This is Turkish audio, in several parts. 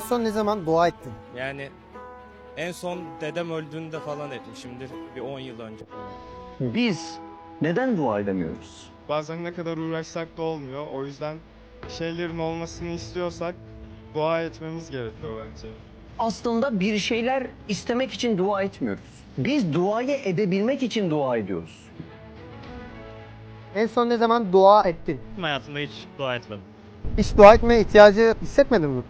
En son ne zaman dua ettin? Yani en son dedem öldüğünde falan etmişimdir bir 10 yıl önce. Biz neden dua edemiyoruz? Bazen ne kadar uğraşsak da olmuyor. O yüzden şeylerin olmasını istiyorsak dua etmemiz gerekiyor bence. Aslında bir şeyler istemek için dua etmiyoruz. Biz duayı edebilmek için dua ediyoruz. En son ne zaman dua ettin? Hayatımda hiç dua etmedim. Hiç dua etmeye ihtiyacı hissetmedin mi?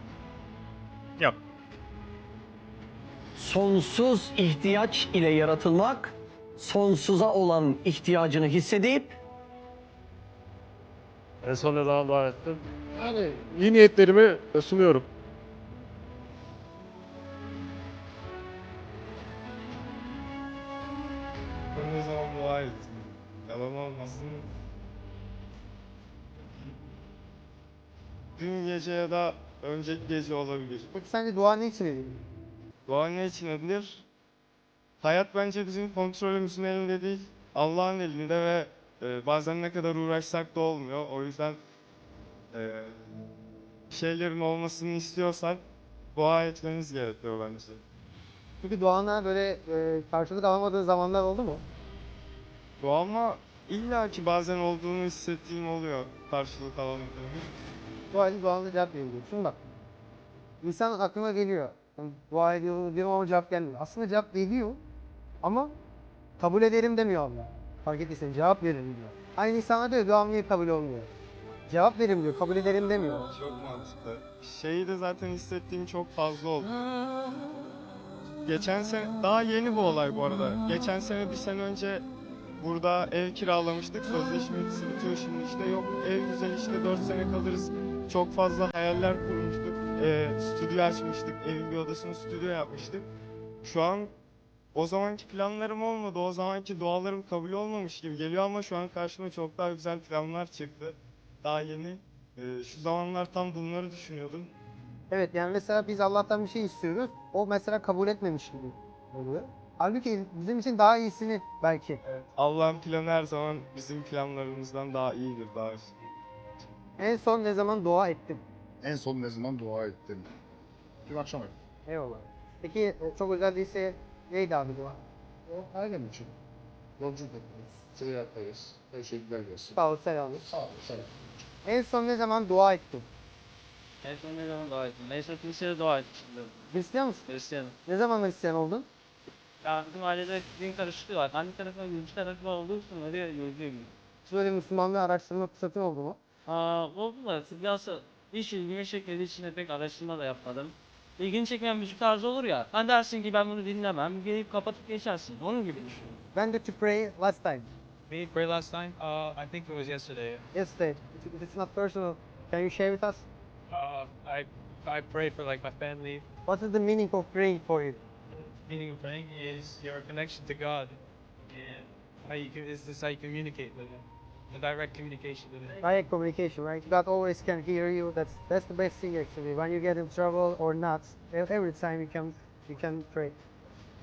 Sonsuz ihtiyaç ile yaratılmak, sonsuza olan ihtiyacını hissedip En son ne zaman dua ettim? Yani iyi niyetlerimi sunuyorum. Ben ne zaman dua ettim? Yalan olmasın. Dün gece ya da önceki gece olabilir. Peki sence dua ne için edildi? Dua ne için edilir? Hayat bence bizim kontrolümüzün elinde değil, Allah'ın elinde ve e, bazen ne kadar uğraşsak da olmuyor. O yüzden e, şeylerin olmasını istiyorsak dua etmeniz gerekiyor bence. Çünkü duana böyle e, karşılık alamadığın zamanlar oldu mu? Duama illa ki bazen olduğunu hissettiğim oluyor karşılık alamadığım. Dua edip duanla cevap veriyor. Şimdi bak. İnsan aklına geliyor. Dua ediyor diyor ama cevap gelmiyor. Aslında cevap veriyor ama kabul ederim demiyor Allah. Fark ettiysen cevap veririm diyor. Aynı insana diyor duam niye kabul olmuyor? Cevap verim diyor, kabul ederim demiyor. Çok mantıklı. Şeyi de zaten hissettiğim çok fazla oldu. Geçen sene, daha yeni bu olay bu arada. Geçen sene bir sene önce burada ev kiralamıştık. Sözleşmesi bitiyor şimdi işte. Yok ev güzel işte 4 sene kalırız. Çok fazla hayaller kurmuştuk. Ee, stüdyo açmıştık. Evin bir odasını stüdyo yapmıştık. Şu an o zamanki planlarım olmadı. O zamanki dualarım kabul olmamış gibi geliyor ama şu an karşıma çok daha güzel planlar çıktı. Daha yeni. Ee, şu zamanlar tam bunları düşünüyordum. Evet yani mesela biz Allah'tan bir şey istiyoruz. O mesela kabul etmemiş gibi oluyor. Halbuki bizim için daha iyisini belki. Allah'ın planı her zaman bizim planlarımızdan daha iyidir, daha üstün. En son ne zaman dua ettim? En son ne zaman dua ettim? Dün akşam ettim. Eyvallah. Peki çok özel değilse neydi abi dua? O ailem için. Yolculuk yapıyoruz. Seyahatteyiz. Teşekkürler olsun. Sağ ol selam. Sağ. Sağ olun. En son ne zaman dua ettim? En son ne zaman dua ettim? Neyse kilisede dua etmiştim. Hristiyan mısın? Hristiyanım. Ne zaman Hristiyan oldun? Ya bizim ailede din karışıklığı var. Anne tarafı Gürcü tarafı olduğu için öyle yürüyor gibi. Hiç böyle Müslümanlığı araştırma fırsatın oldu mu? Aa, oldu da biraz hiç ilgimi çekmediği için de pek araştırma da yapmadım. İlgini çekmeyen müzik tarzı olur ya. Hani dersin ki ben bunu dinlemem. Gelip kapatıp geçersin. Onun gibi düşün. When did you pray last time? Me pray last time? Uh, I think it was yesterday. Yesterday. If it's not personal, can you share with us? Uh, I I prayed for like my family. What is the meaning of praying for you? Meaning of praying is your connection to God, and how you can, is this how you communicate with Him, the direct communication with. Direct communication, right? God always can hear you. That's that's the best thing actually. When you get in trouble or not, every time you can you can pray.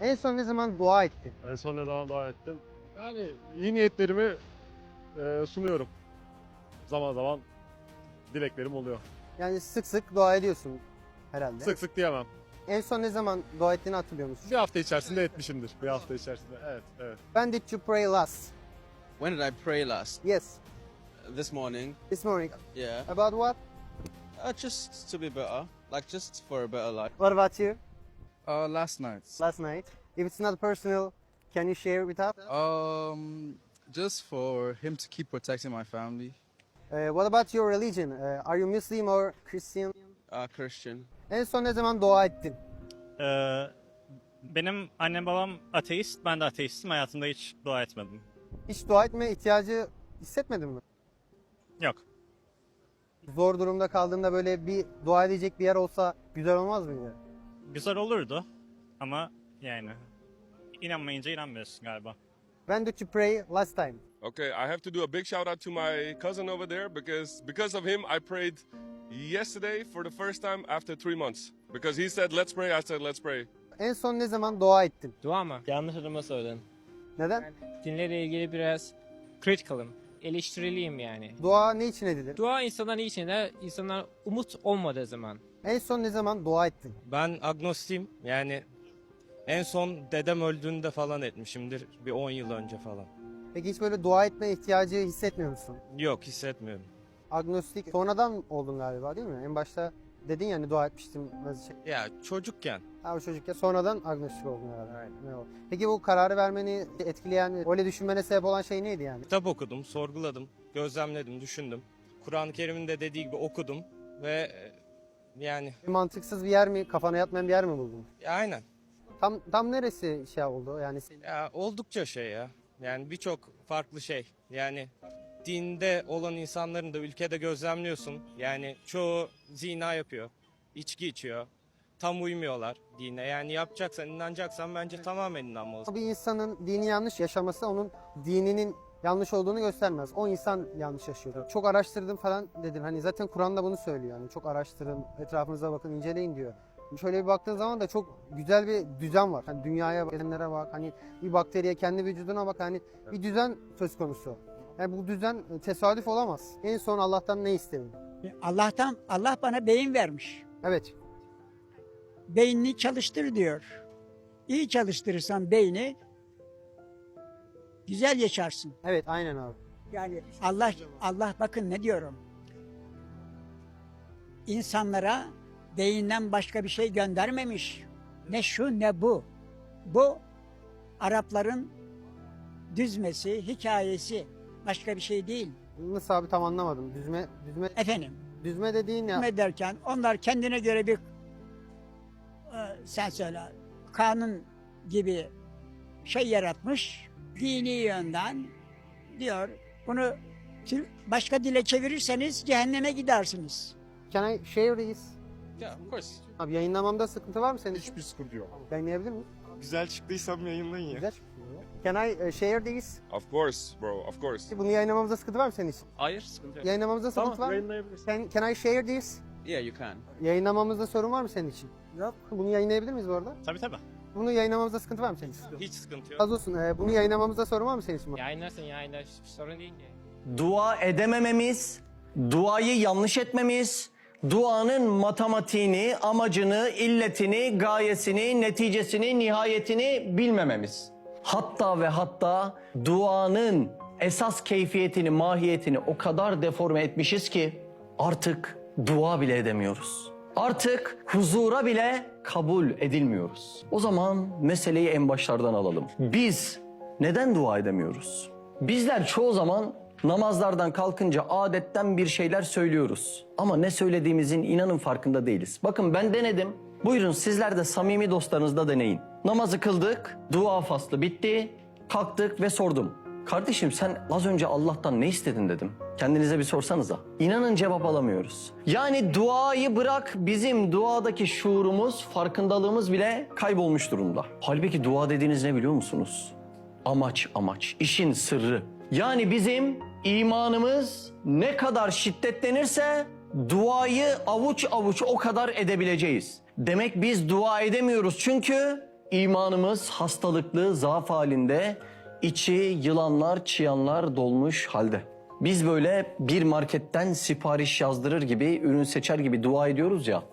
En son ne zaman dua ettin? En son ne zaman dua ettim? Yani iyi niyetlerimi e, sunuyorum. Zaman zaman dileklerim oluyor. Yani sık sık dua ediyorsun herhalde. Sık sık diyemem. En son ne zaman dua ettiğini hatırlıyor musun? Bir hafta içerisinde etmişimdir. Bir hafta içerisinde. Evet, evet. When did you pray last? When did I pray last? Yes, This morning. this morning. Yeah. About what? Uh, just to be better. Like just for a better life. What about you? Uh, last night. Last night. If it's not personal, can you share with us? Um, just for him to keep protecting my family. Uh, what about your religion? Uh, are you Muslim or Christian? Uh, Christian. En son ne zaman dua ettin? Ee, benim annem babam ateist, ben de ateistim. Hayatımda hiç dua etmedim. Hiç dua etme ihtiyacı hissetmedin mi? Yok. Zor durumda kaldığında böyle bir dua edecek bir yer olsa güzel olmaz mıydı? Güzel olurdu ama yani inanmayınca inanmıyorsun galiba. When did you pray last time? Okay, I have to do a big shout out to my cousin over there because because of him I prayed yesterday for the first time after three months. Because he said let's pray, I said let's pray. En son ne zaman dua ettin? Dua mı? Yanlış adama söyledin. Neden? Dinlerle ilgili biraz critical'ım. eleştiriliyim yani. Dua ne için edilir? Dua insanların içinde insanlar umut olmadığı zaman. En son ne zaman dua ettin? Ben agnostiyim. Yani en son dedem öldüğünde falan etmişimdir. Bir 10 yıl önce falan. Peki hiç böyle dua etme ihtiyacı hissetmiyor musun? Yok hissetmiyorum. Agnostik sonradan oldun galiba değil mi? En başta dedin ya hani dua etmiştim. Şey. Ya çocukken Ha o çocukken sonradan agnostik oldun herhalde. Ne oldu? Peki bu kararı vermeni etkileyen, öyle düşünmene sebep olan şey neydi yani? kitap okudum, sorguladım, gözlemledim, düşündüm. Kur'an-ı Kerim'in de dediği gibi okudum ve e, yani mantıksız bir yer mi, kafana yatmayan bir yer mi buldun? ya aynen. Tam tam neresi şey oldu yani? Ya oldukça şey ya. Yani birçok farklı şey. Yani dinde olan insanların da ülkede gözlemliyorsun. Yani çoğu zina yapıyor, içki içiyor. Tam uymuyorlar dine. Yani yapacaksan, inanacaksan bence tamamen inanmalısın. Bir insanın dini yanlış yaşaması onun dininin yanlış olduğunu göstermez. O insan yanlış yaşıyor. Çok araştırdım falan dedin. Hani zaten Kur'an'da bunu söylüyor. Yani çok araştırın, etrafınıza bakın, inceleyin diyor. Şöyle bir baktığın zaman da çok güzel bir düzen var. Hani dünyaya bak, gezegenlere bak, hani bir bakteriye, kendi vücuduna bak. Hani bir düzen söz konusu. Yani bu düzen e, tesadüf olamaz. En son Allah'tan ne istedin? Allah'tan Allah bana beyin vermiş. Evet. Beynini çalıştır diyor. İyi çalıştırırsan beyni güzel yaşarsın. Evet, aynen abi. Yani Allah Allah bakın ne diyorum. İnsanlara beyinden başka bir şey göndermemiş. Ne şu ne bu. Bu Arapların düzmesi, hikayesi. Başka bir şey değil. Nasıl abi tam anlamadım. Düzme, düzme, Efendim, düzme dediğin ya. hüküm ederken onlar kendine göre bir e, sen söyle kanun gibi şey yaratmış dini yönden diyor bunu başka dile çevirirseniz cehenneme gidersiniz. Can I share this? Yeah, of course. Abi yayınlamamda sıkıntı var mı senin? Hiçbir sıkıntı yok. Yayınlayabilir miyim? Güzel çıktıysam yayınlayın ya. Güzel. Can I uh, share this? Of course, bro. Of course. Bunu yayınlamamızda sıkıntı var mı senin için? Hayır, sıkıntı yok. Yayınlamamızda sıkıntı Tamam var mı? yayınlayabilirsin. Can, can I share this? Yeah, you can. Yayınlamamızda sorun var mı senin için? Yok. Bunu yayınlayabilir miyiz bu arada? Tabii tabii. Bunu yayınlamamızda sıkıntı var mı senin için? Hiç sıkıntı yok. Az olsun. e, bunu yayınlamamızda sorun var mı senin için? Yayınlarsın yayınlar hiçbir sorun değil ki. Dua edemememiz, duayı yanlış etmemiz, duanın matematiğini, amacını, illetini, gayesini, neticesini, nihayetini bilmememiz. Hatta ve hatta duanın esas keyfiyetini, mahiyetini o kadar deforme etmişiz ki artık dua bile edemiyoruz. Artık huzura bile kabul edilmiyoruz. O zaman meseleyi en başlardan alalım. Biz neden dua edemiyoruz? Bizler çoğu zaman namazlardan kalkınca adetten bir şeyler söylüyoruz. Ama ne söylediğimizin inanın farkında değiliz. Bakın ben denedim. Buyurun sizler de samimi dostlarınızda deneyin. Namazı kıldık, dua faslı bitti. Kalktık ve sordum. Kardeşim sen az önce Allah'tan ne istedin dedim. Kendinize bir sorsanıza. İnanın cevap alamıyoruz. Yani duayı bırak bizim duadaki şuurumuz, farkındalığımız bile kaybolmuş durumda. Halbuki dua dediğiniz ne biliyor musunuz? Amaç amaç, işin sırrı. Yani bizim imanımız ne kadar şiddetlenirse duayı avuç avuç o kadar edebileceğiz. Demek biz dua edemiyoruz çünkü imanımız hastalıklı, zaaf halinde, içi yılanlar, çıyanlar dolmuş halde. Biz böyle bir marketten sipariş yazdırır gibi, ürün seçer gibi dua ediyoruz ya.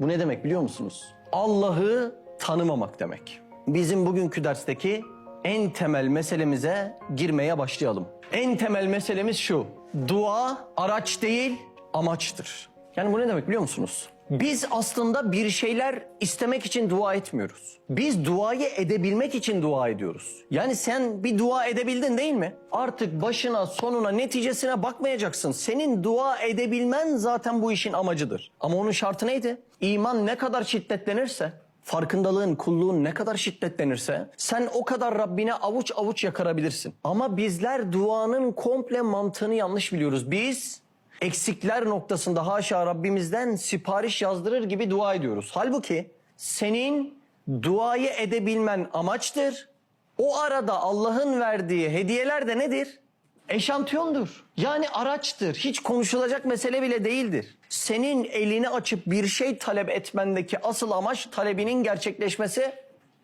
Bu ne demek biliyor musunuz? Allah'ı tanımamak demek. Bizim bugünkü dersteki en temel meselemize girmeye başlayalım. En temel meselemiz şu. Dua araç değil, amaçtır. Yani bu ne demek biliyor musunuz? Biz aslında bir şeyler istemek için dua etmiyoruz. Biz duayı edebilmek için dua ediyoruz. Yani sen bir dua edebildin değil mi? Artık başına, sonuna, neticesine bakmayacaksın. Senin dua edebilmen zaten bu işin amacıdır. Ama onun şartı neydi? İman ne kadar şiddetlenirse, farkındalığın, kulluğun ne kadar şiddetlenirse sen o kadar Rabbine avuç avuç yakarabilirsin. Ama bizler duanın komple mantığını yanlış biliyoruz. Biz eksikler noktasında haşa Rabbimizden sipariş yazdırır gibi dua ediyoruz. Halbuki senin duayı edebilmen amaçtır. O arada Allah'ın verdiği hediyeler de nedir? Eşantiyondur. Yani araçtır. Hiç konuşulacak mesele bile değildir. Senin elini açıp bir şey talep etmendeki asıl amaç talebinin gerçekleşmesi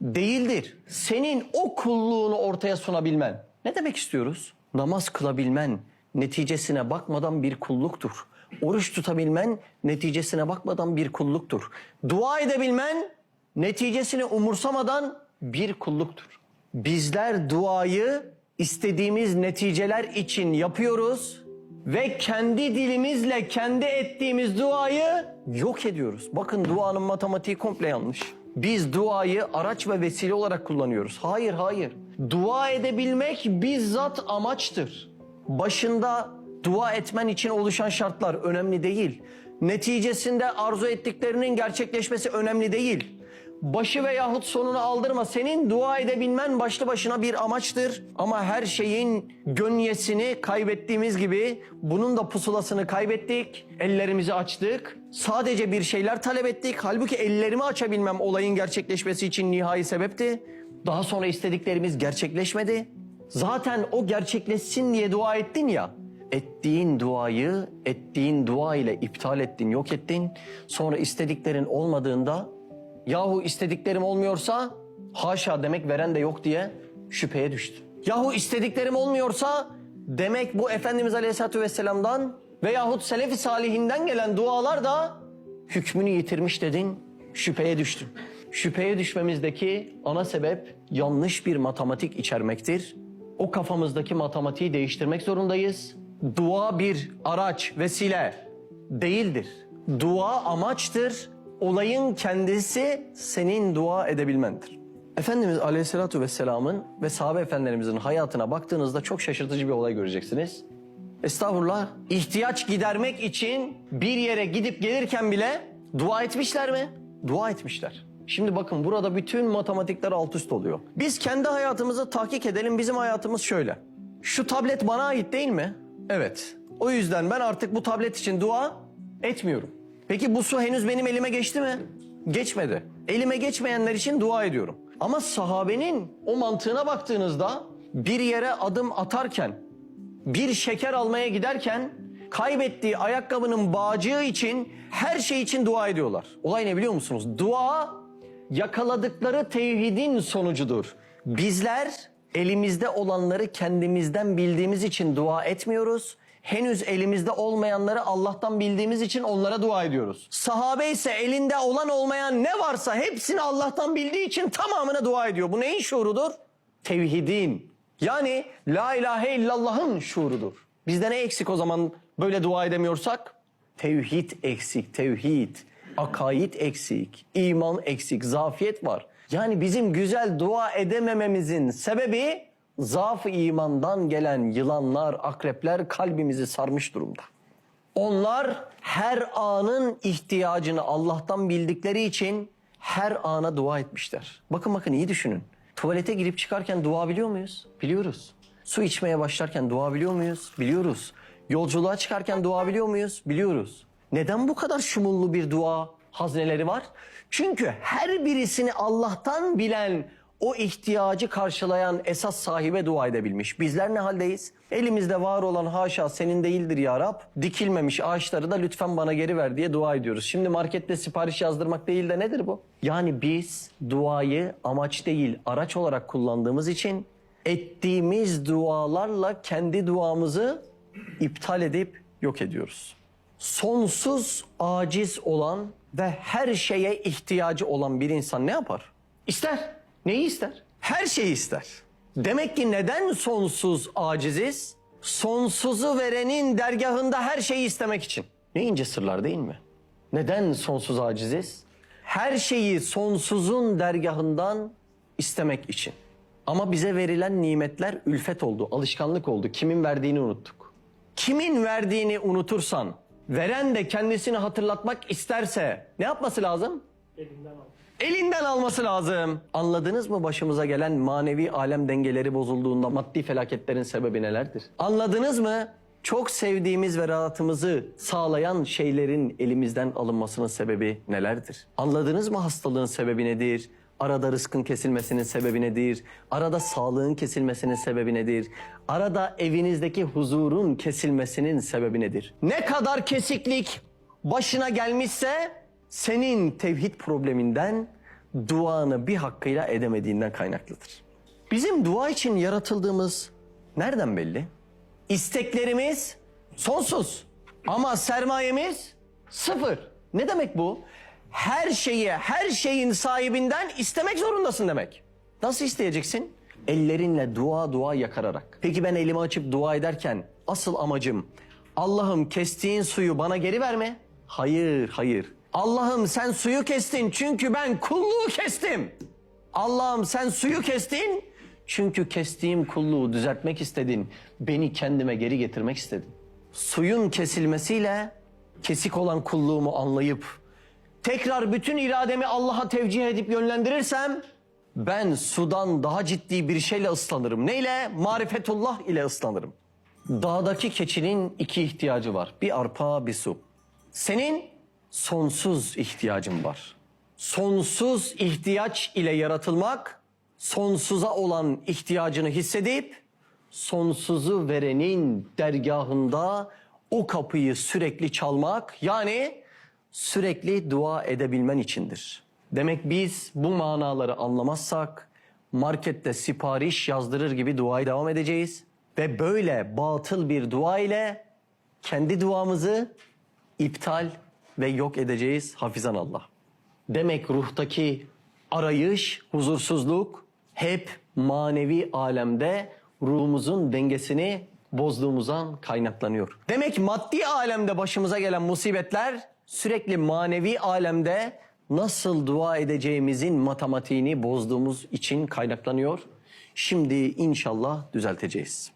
değildir. Senin o kulluğunu ortaya sunabilmen. Ne demek istiyoruz? Namaz kılabilmen, neticesine bakmadan bir kulluktur. Oruç tutabilmen neticesine bakmadan bir kulluktur. Dua edebilmen neticesini umursamadan bir kulluktur. Bizler duayı istediğimiz neticeler için yapıyoruz ve kendi dilimizle kendi ettiğimiz duayı yok ediyoruz. Bakın duanın matematiği komple yanlış. Biz duayı araç ve vesile olarak kullanıyoruz. Hayır, hayır. Dua edebilmek bizzat amaçtır. Başında dua etmen için oluşan şartlar önemli değil. Neticesinde arzu ettiklerinin gerçekleşmesi önemli değil. Başı veyahut sonunu aldırma. Senin dua edebilmen başlı başına bir amaçtır. Ama her şeyin gönyesini kaybettiğimiz gibi bunun da pusulasını kaybettik. Ellerimizi açtık. Sadece bir şeyler talep ettik. Halbuki ellerimi açabilmem olayın gerçekleşmesi için nihai sebepti. Daha sonra istediklerimiz gerçekleşmedi. Zaten o gerçekleşsin diye dua ettin ya. Ettiğin duayı ettiğin dua ile iptal ettin, yok ettin. Sonra istediklerin olmadığında Yahu istediklerim olmuyorsa haşa demek veren de yok diye şüpheye düştü. Yahu istediklerim olmuyorsa demek bu Efendimiz Aleyhisselatü Vesselam'dan veyahut Selefi Salihinden gelen dualar da hükmünü yitirmiş dedin, şüpheye düştün. Şüpheye düşmemizdeki ana sebep yanlış bir matematik içermektir. O kafamızdaki matematiği değiştirmek zorundayız. Dua bir araç, vesile değildir. Dua amaçtır. Olayın kendisi senin dua edebilmendir. Efendimiz Aleyhisselatü Vesselam'ın ve sahabe efendilerimizin hayatına baktığınızda çok şaşırtıcı bir olay göreceksiniz. Estağfurullah. ihtiyaç gidermek için bir yere gidip gelirken bile dua etmişler mi? Dua etmişler. Şimdi bakın burada bütün matematikler alt üst oluyor. Biz kendi hayatımızı tahkik edelim. Bizim hayatımız şöyle. Şu tablet bana ait değil mi? Evet. O yüzden ben artık bu tablet için dua etmiyorum. Peki bu su henüz benim elime geçti mi? Geçmedi. Elime geçmeyenler için dua ediyorum. Ama sahabenin o mantığına baktığınızda bir yere adım atarken, bir şeker almaya giderken kaybettiği ayakkabının bağcığı için her şey için dua ediyorlar. Olay ne biliyor musunuz? Dua yakaladıkları tevhidin sonucudur. Bizler elimizde olanları kendimizden bildiğimiz için dua etmiyoruz. Henüz elimizde olmayanları Allah'tan bildiğimiz için onlara dua ediyoruz. Sahabe ise elinde olan olmayan ne varsa hepsini Allah'tan bildiği için tamamına dua ediyor. Bu neyin şuurudur? Tevhidin. Yani la ilahe illallah'ın şuurudur. Bizde ne eksik o zaman böyle dua edemiyorsak? Tevhid eksik, tevhid. Akaid eksik, iman eksik, zafiyet var. Yani bizim güzel dua edemememizin sebebi zaaf imandan gelen yılanlar, akrepler kalbimizi sarmış durumda. Onlar her anın ihtiyacını Allah'tan bildikleri için her ana dua etmişler. Bakın bakın iyi düşünün. Tuvalete girip çıkarken dua biliyor muyuz? Biliyoruz. Su içmeye başlarken dua biliyor muyuz? Biliyoruz. Yolculuğa çıkarken dua biliyor muyuz? Biliyoruz. Neden bu kadar şumullu bir dua hazneleri var? Çünkü her birisini Allah'tan bilen, o ihtiyacı karşılayan esas sahibe dua edebilmiş. Bizler ne haldeyiz? Elimizde var olan haşa senin değildir ya Rab. Dikilmemiş ağaçları da lütfen bana geri ver diye dua ediyoruz. Şimdi markette sipariş yazdırmak değil de nedir bu? Yani biz duayı amaç değil araç olarak kullandığımız için ettiğimiz dualarla kendi duamızı iptal edip yok ediyoruz. Sonsuz aciz olan ve her şeye ihtiyacı olan bir insan ne yapar? İster. Neyi ister? Her şeyi ister. Demek ki neden sonsuz aciziz? Sonsuzu verenin dergahında her şeyi istemek için. Ne ince sırlar değil mi? Neden sonsuz aciziz? Her şeyi sonsuzun dergahından istemek için. Ama bize verilen nimetler ülfet oldu, alışkanlık oldu. Kimin verdiğini unuttuk. Kimin verdiğini unutursan, veren de kendisini hatırlatmak isterse ne yapması lazım? Elinden alması lazım. Anladınız mı başımıza gelen manevi alem dengeleri bozulduğunda maddi felaketlerin sebebi nelerdir? Anladınız mı? Çok sevdiğimiz ve rahatımızı sağlayan şeylerin elimizden alınmasının sebebi nelerdir? Anladınız mı hastalığın sebebi nedir? Arada rızkın kesilmesinin sebebi nedir? Arada sağlığın kesilmesinin sebebi nedir? Arada evinizdeki huzurun kesilmesinin sebebi nedir? Ne kadar kesiklik başına gelmişse senin tevhid probleminden duanı bir hakkıyla edemediğinden kaynaklıdır. Bizim dua için yaratıldığımız nereden belli? isteklerimiz sonsuz. Ama sermayemiz sıfır. Ne demek bu? Her şeyi, her şeyin sahibinden istemek zorundasın demek. Nasıl isteyeceksin? Ellerinle dua dua yakararak. Peki ben elimi açıp dua ederken asıl amacım Allah'ım kestiğin suyu bana geri verme. Hayır, hayır. Allah'ım sen suyu kestin çünkü ben kulluğu kestim. Allah'ım sen suyu kestin çünkü kestiğim kulluğu düzeltmek istedin. Beni kendime geri getirmek istedin. Suyun kesilmesiyle kesik olan kulluğumu anlayıp tekrar bütün irademi Allah'a tevcih edip yönlendirirsem ben sudan daha ciddi bir şeyle ıslanırım. Neyle? Marifetullah ile ıslanırım. Dağdaki keçinin iki ihtiyacı var. Bir arpa, bir su. Senin sonsuz ihtiyacın var. Sonsuz ihtiyaç ile yaratılmak, sonsuza olan ihtiyacını hissedip sonsuzu verenin dergahında o kapıyı sürekli çalmak yani sürekli dua edebilmen içindir. Demek biz bu manaları anlamazsak markette sipariş yazdırır gibi duaya devam edeceğiz ve böyle batıl bir dua ile kendi duamızı iptal ve yok edeceğiz hafizan Allah. Demek ruhtaki arayış, huzursuzluk hep manevi alemde ruhumuzun dengesini bozduğumuzdan kaynaklanıyor. Demek maddi alemde başımıza gelen musibetler sürekli manevi alemde nasıl dua edeceğimizin matematiğini bozduğumuz için kaynaklanıyor. Şimdi inşallah düzelteceğiz.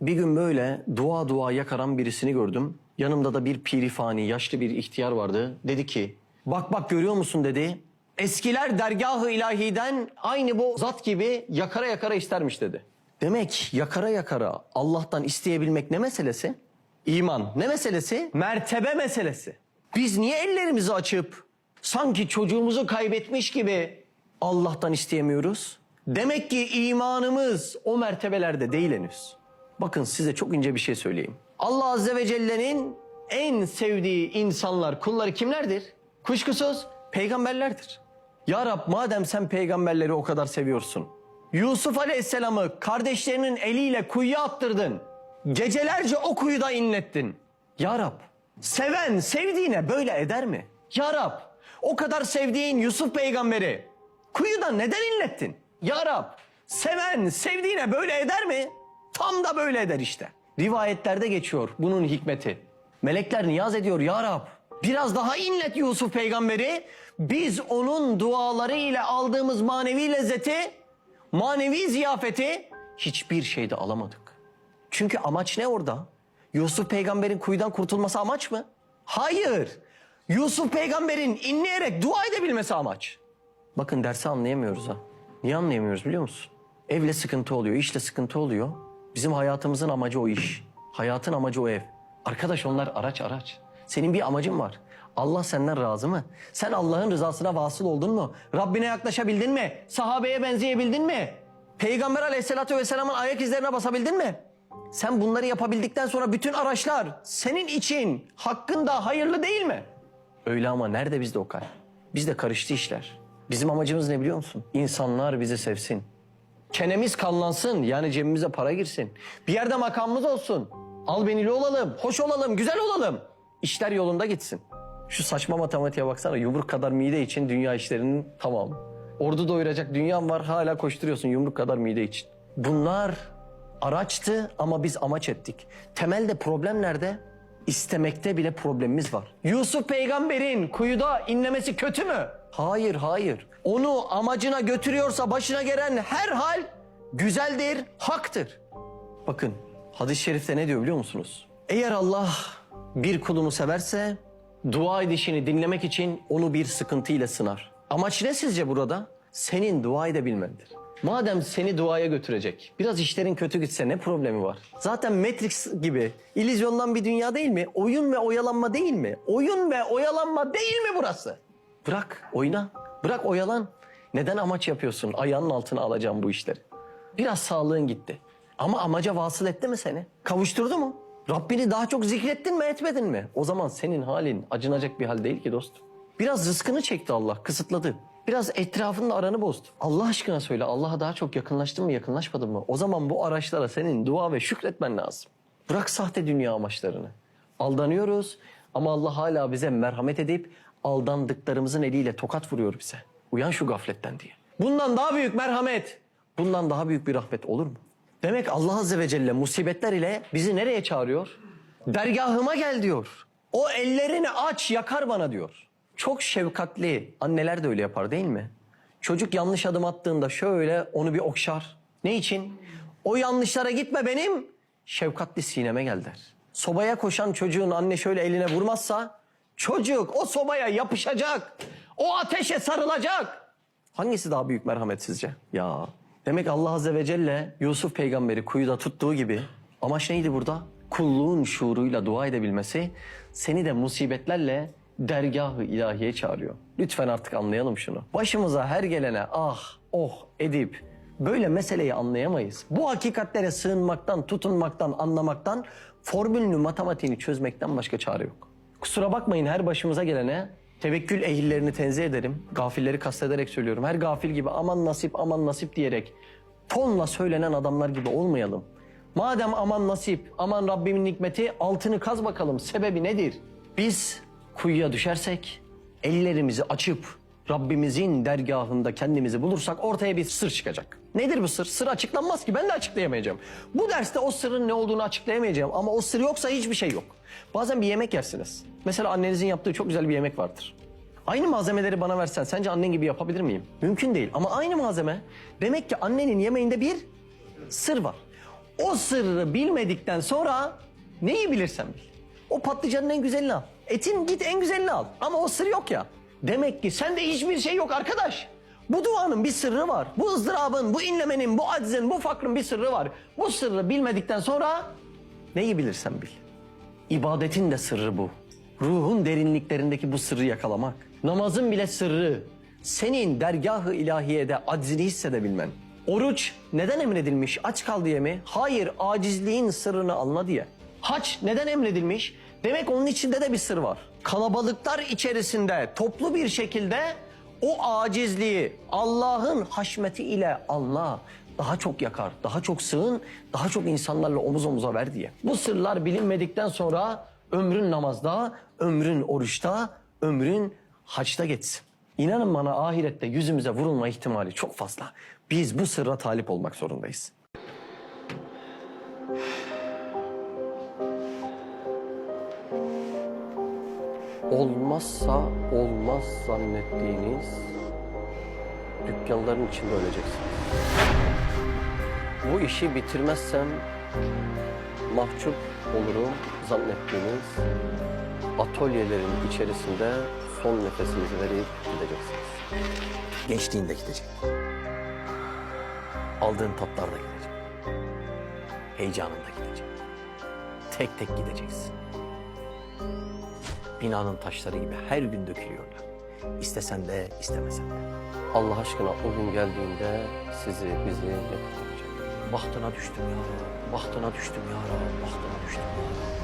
Bir gün böyle dua dua yakaran birisini gördüm. Yanımda da bir pirifani, yaşlı bir ihtiyar vardı. Dedi ki, bak bak görüyor musun dedi. Eskiler dergahı ilahiden aynı bu zat gibi yakara yakara istermiş dedi. Demek yakara yakara Allah'tan isteyebilmek ne meselesi? İman ne meselesi? Mertebe meselesi. Biz niye ellerimizi açıp sanki çocuğumuzu kaybetmiş gibi Allah'tan isteyemiyoruz? Demek ki imanımız o mertebelerde değil henüz. Bakın size çok ince bir şey söyleyeyim. Allah Azze ve Celle'nin en sevdiği insanlar, kulları kimlerdir? Kuşkusuz peygamberlerdir. Ya Rab madem sen peygamberleri o kadar seviyorsun. Yusuf Aleyhisselam'ı kardeşlerinin eliyle kuyuya attırdın. Gecelerce o kuyuda inlettin. Ya Rab seven sevdiğine böyle eder mi? Ya Rab o kadar sevdiğin Yusuf peygamberi kuyuda neden inlettin? Ya Rab seven sevdiğine böyle eder mi? Tam da böyle eder işte. Rivayetlerde geçiyor bunun hikmeti. Melekler niyaz ediyor ya Rab. Biraz daha inlet Yusuf peygamberi. Biz onun duaları ile aldığımız manevi lezzeti, manevi ziyafeti hiçbir şeyde alamadık. Çünkü amaç ne orada? Yusuf peygamberin kuyudan kurtulması amaç mı? Hayır. Yusuf peygamberin inleyerek dua edebilmesi amaç. Bakın dersi anlayamıyoruz ha. Niye anlayamıyoruz biliyor musun? Evle sıkıntı oluyor, işle sıkıntı oluyor. Bizim hayatımızın amacı o iş. Hayatın amacı o ev. Arkadaş onlar araç araç. Senin bir amacın var. Allah senden razı mı? Sen Allah'ın rızasına vasıl oldun mu? Rabbine yaklaşabildin mi? Sahabeye benzeyebildin mi? Peygamber aleyhissalatü vesselamın ayak izlerine basabildin mi? Sen bunları yapabildikten sonra bütün araçlar senin için hakkında hayırlı değil mi? Öyle ama nerede bizde o kalp? Bizde karıştı işler. Bizim amacımız ne biliyor musun? İnsanlar bizi sevsin. Çenemiz kanlansın yani cebimize para girsin. Bir yerde makamımız olsun. Albenili olalım, hoş olalım, güzel olalım. İşler yolunda gitsin. Şu saçma matematiğe baksana yumruk kadar mide için dünya işlerinin tamamı. Ordu doyuracak dünyan var hala koşturuyorsun yumruk kadar mide için. Bunlar araçtı ama biz amaç ettik. Temelde problem nerede? İstemekte bile problemimiz var. Yusuf peygamberin kuyuda inlemesi kötü mü? Hayır hayır. Onu amacına götürüyorsa başına gelen her hal güzeldir, haktır. Bakın hadis-i şerifte ne diyor biliyor musunuz? Eğer Allah bir kulunu severse dua edişini dinlemek için onu bir sıkıntıyla sınar. Amaç ne sizce burada? Senin dua edebilmendir. Madem seni duaya götürecek, biraz işlerin kötü gitse ne problemi var? Zaten Matrix gibi illüzyondan bir dünya değil mi? Oyun ve oyalanma değil mi? Oyun ve oyalanma değil mi burası? Bırak, oyna. Bırak oyalan. Neden amaç yapıyorsun? Ayağının altına alacağım bu işleri. Biraz sağlığın gitti. Ama amaca vasıl etti mi seni? Kavuşturdu mu? Rabbini daha çok zikrettin mi etmedin mi? O zaman senin halin acınacak bir hal değil ki dostum. Biraz rızkını çekti Allah, kısıtladı. Biraz etrafında aranı bozdu. Allah aşkına söyle Allah'a daha çok yakınlaştın mı yakınlaşmadın mı? O zaman bu araçlara senin dua ve şükretmen lazım. Bırak sahte dünya amaçlarını. Aldanıyoruz ama Allah hala bize merhamet edip aldandıklarımızın eliyle tokat vuruyor bize. Uyan şu gafletten diye. Bundan daha büyük merhamet, bundan daha büyük bir rahmet olur mu? Demek Allah Azze ve Celle musibetler ile bizi nereye çağırıyor? Dergahıma gel diyor. O ellerini aç yakar bana diyor. Çok şefkatli anneler de öyle yapar değil mi? Çocuk yanlış adım attığında şöyle onu bir okşar. Ne için? O yanlışlara gitme benim şefkatli sineme gel der. Sobaya koşan çocuğun anne şöyle eline vurmazsa çocuk o sobaya yapışacak. O ateşe sarılacak. Hangisi daha büyük merhamet sizce? Ya demek Allah Azze ve Celle Yusuf peygamberi kuyuda tuttuğu gibi amaç neydi burada? Kulluğun şuuruyla dua edebilmesi seni de musibetlerle dergahı ilahiye çağırıyor. Lütfen artık anlayalım şunu. Başımıza her gelene ah oh edip böyle meseleyi anlayamayız. Bu hakikatlere sığınmaktan, tutunmaktan, anlamaktan, formülünü, matematiğini çözmekten başka çare yok. Kusura bakmayın her başımıza gelene tevekkül ehillerini tenzih ederim. Gafilleri kastederek söylüyorum. Her gafil gibi aman nasip aman nasip diyerek tonla söylenen adamlar gibi olmayalım. Madem aman nasip, aman Rabbimin hikmeti altını kaz bakalım. Sebebi nedir? Biz kuyuya düşersek ellerimizi açıp Rabbimizin dergahında kendimizi bulursak ortaya bir sır çıkacak. Nedir bu sır? Sır açıklanmaz ki ben de açıklayamayacağım. Bu derste o sırrın ne olduğunu açıklayamayacağım ama o sır yoksa hiçbir şey yok. Bazen bir yemek yersiniz. Mesela annenizin yaptığı çok güzel bir yemek vardır. Aynı malzemeleri bana versen sence annen gibi yapabilir miyim? Mümkün değil ama aynı malzeme demek ki annenin yemeğinde bir sır var. O sırrı bilmedikten sonra neyi bilirsen bil. O patlıcanın en güzelini al. Etin git en güzelini al. Ama o sır yok ya. Demek ki sende hiçbir şey yok arkadaş. Bu duanın bir sırrı var. Bu ızdırabın, bu inlemenin, bu aczin, bu fakrın bir sırrı var. Bu sırrı bilmedikten sonra neyi bilirsen bil. İbadetin de sırrı bu. Ruhun derinliklerindeki bu sırrı yakalamak. Namazın bile sırrı. Senin dergahı ilahiyede aczini hissedebilmen. Oruç neden emredilmiş? Aç kal diye mi? Hayır, acizliğin sırrını anla diye. Haç neden emredilmiş? Demek onun içinde de bir sır var. Kalabalıklar içerisinde toplu bir şekilde o acizliği Allah'ın haşmeti ile anla. Daha çok yakar, daha çok sığın, daha çok insanlarla omuz omuza ver diye. Bu sırlar bilinmedikten sonra ömrün namazda, ömrün oruçta, ömrün haçta geçsin. İnanın bana ahirette yüzümüze vurulma ihtimali çok fazla. Biz bu sırra talip olmak zorundayız. Olmazsa olmaz zannettiğiniz dükkanların içinde öleceksiniz. Bu işi bitirmezsem mahcup olurum zannettiğiniz atölyelerin içerisinde son nefesinizi verip gideceksiniz. Gençliğin de gidecek. Aldığın tatlar da gidecek. Heyecanın da gidecek. Tek tek gideceksin. Binanın taşları gibi her gün dökülüyorlar. İstesen de istemesen de. Allah aşkına o gün geldiğinde sizi bizi ne kurtaracak? Bahtına düştüm ya Rab, bahtına düştüm ya Rab, bahtına düştüm ya Rab,